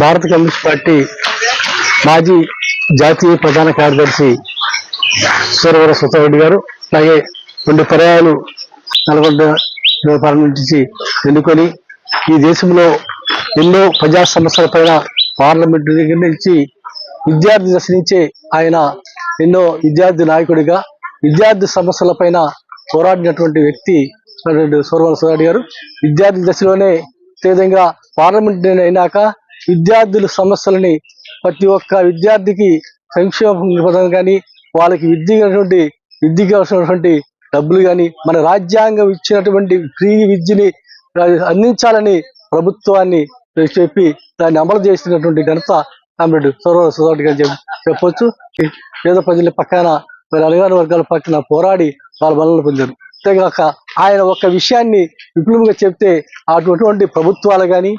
భారత communist party మాజీ జాతీయ ప్రధాన కార్యదర్శి సూరవర సుతారెడ్డి గారు అలాగే రెండు పర్యాయాలు నల్గొండ నుంచి ఎన్నుకొని ఈ దేశంలో ఎన్నో ప్రజా సమస్యల పైన పార్లమెంట్ దగ్గర నుంచి విద్యార్థి దశ నుంచే ఆయన ఎన్నో విద్యార్థి నాయకుడిగా విద్యార్థి సమస్యల పైన పోరాడినటువంటి వ్యక్తి సూరవర సుతారెడ్డి గారు. విద్యార్థి దశలోనే అదేవిధంగా పార్లమెంట్ అయినాక విద్యార్థుల సమస్యలని ప్రతి ఒక్క విద్యార్థికి సంక్షేమ పథకం కానీ వాళ్ళకి విద్యటువంటి విద్యకి అవసరమైనటువంటి డబ్బులు కానీ మన రాజ్యాంగం ఇచ్చినటువంటి ఫ్రీ విద్యని అందించాలని ప్రభుత్వాన్ని చెప్పి దాన్ని అమలు చేసినటువంటి ఘనత కామ్రేడ్ సౌరవ సుధారెడ్డి గారు చెప్పొచ్చు. పేద ప్రజల పక్కన మరి అలగాని వర్గాల పక్కన పోరాడి వాళ్ళ బలం పొందారు. అంతేగాక ఆయన ఒక్క విషయాన్ని విపులంగా చెప్తే అటువంటి ప్రభుత్వాలు కానీ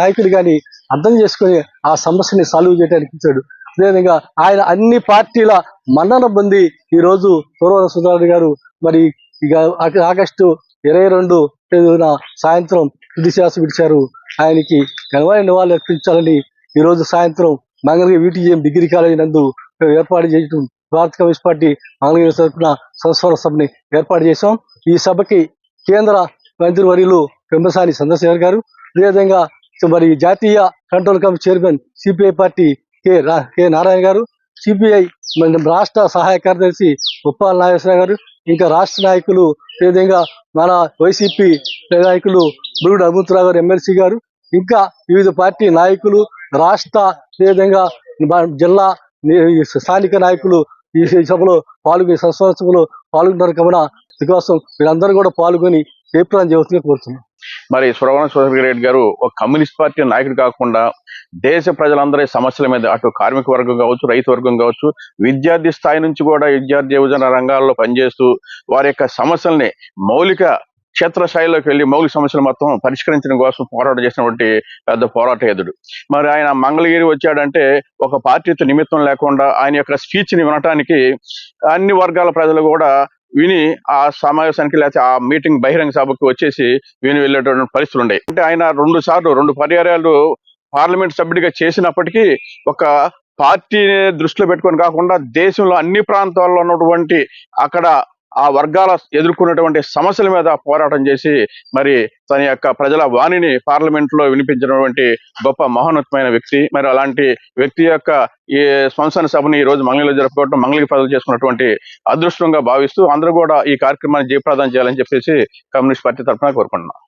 నాయకులు కానీ అర్థం చేసుకుని ఆ సమస్యని సాల్వ్ చేయడానికి ఇచ్చాడు. అదేవిధంగా ఆయన అన్ని పార్టీల మన్నన పొంది ఈ రోజు సూరవర గారు మరి ఇక ఆగస్టు ఇరవై రెండు తేదీన సాయంత్రం తుదిశ్వాస విడిచారు. ఆయనకి ఘనమైన నివాళులు అర్పించాలని ఈరోజు సాయంత్రం మంగళగిరి వీటీఎం డిగ్రీ కాలేజీ నందు ఏర్పాటు చేయడం భారత కమ్యూనిస్ట్ పార్టీ మంగళగిరి తరఫున సంస్మరణ సభని ఏర్పాటు చేశాం. ఈ సభకి కేంద్ర మంత్రివర్యులు పెంబసాని చంద్రశేఖర్ గారు. అదేవిధంగా మరి జాతీయ control committee chairman CPI party K రా- కె నారాయణ గారు సిపిఐ రాష్ట్ర సహాయ కార్యదర్శి ఉప్పాల నాగేశ్వర గారు ఇంకా రాష్ట్ర నాయకులు అదేవిధంగా మన వైసీపీ నాయకులు బురుడు హనుమంతరావు గారు ఎమ్మెల్సీ గారు ఇంకా వివిధ పార్టీ నాయకులు రాష్ట్ర అదేవిధంగా జిల్లా స్థానిక నాయకులు ఈ సభలో పాల్గొని సభలో పాల్గొన్నారు కమన అందుకోసం వీరందరూ కూడా పాల్గొని ఏప్రాన్ చేయవలసిందిగా కోరుతున్నాం. మరి సురవణ సుధాకర్ రెడ్డి గారు ఒక కమ్యూనిస్ట్ పార్టీ నాయకుడు కాకుండా దేశ ప్రజలందరి సమస్యల మీద అటు కార్మిక వర్గం కావచ్చు రైతు వర్గం కావచ్చు విద్యార్థి స్థాయి నుంచి కూడా విద్యార్థి యువజన రంగాల్లో పనిచేస్తూ వారి యొక్క సమస్యల్ని మౌలిక క్షేత్రస్థాయిలోకి వెళ్ళి మౌలిక సమస్యలు మొత్తం పరిష్కరించడం కోసం పోరాటం చేసినటువంటి పెద్ద పోరాట యోధుడు. మరి ఆయన మంగళగిరి వచ్చాడంటే ఒక పార్టీతో నిమిత్తం లేకుండా ఆయన యొక్క స్పీచ్ని వినటానికి అన్ని వర్గాల ప్రజలు కూడా విని ఆ సమావేశానికి లేకపోతే ఆ మీటింగ్ బహిరంగ సభకు వచ్చేసి విని వెళ్ళేటువంటి పరిస్థితులు ఉన్నాయి అంటే ఆయన రెండు సార్లు రెండు పర్యాయాలు పార్లమెంట్ సభ్యుడిగా చేసినప్పటికీ ఒక పార్టీ దృష్టిలో పెట్టుకొని కాకుండా దేశంలో అన్ని ప్రాంతాల్లో ఉన్నటువంటి అక్కడ ఆ వర్గాల ఎదుర్కొన్నటువంటి సమస్యల మీద పోరాటం చేసి మరి తన యొక్క ప్రజల వాణిని పార్లమెంట్లో వినిపించినటువంటి గొప్ప మహోన్నతమైన వ్యక్తి. మరి అలాంటి వ్యక్తి యొక్క ఈ స్వంసన సభని ఈ రోజు మంగళగిరిలో జరుపుకోవడం మంగళగిరి ప్రజలు చేసుకున్నటువంటి అదృష్టంగా భావిస్తూ అందరూ కూడా ఈ కార్యక్రమాన్ని జయప్రదం చేయాలని చెప్పేసి కమ్యూనిస్ట్ పార్టీ తరఫున కోరుకుంటున్నాం.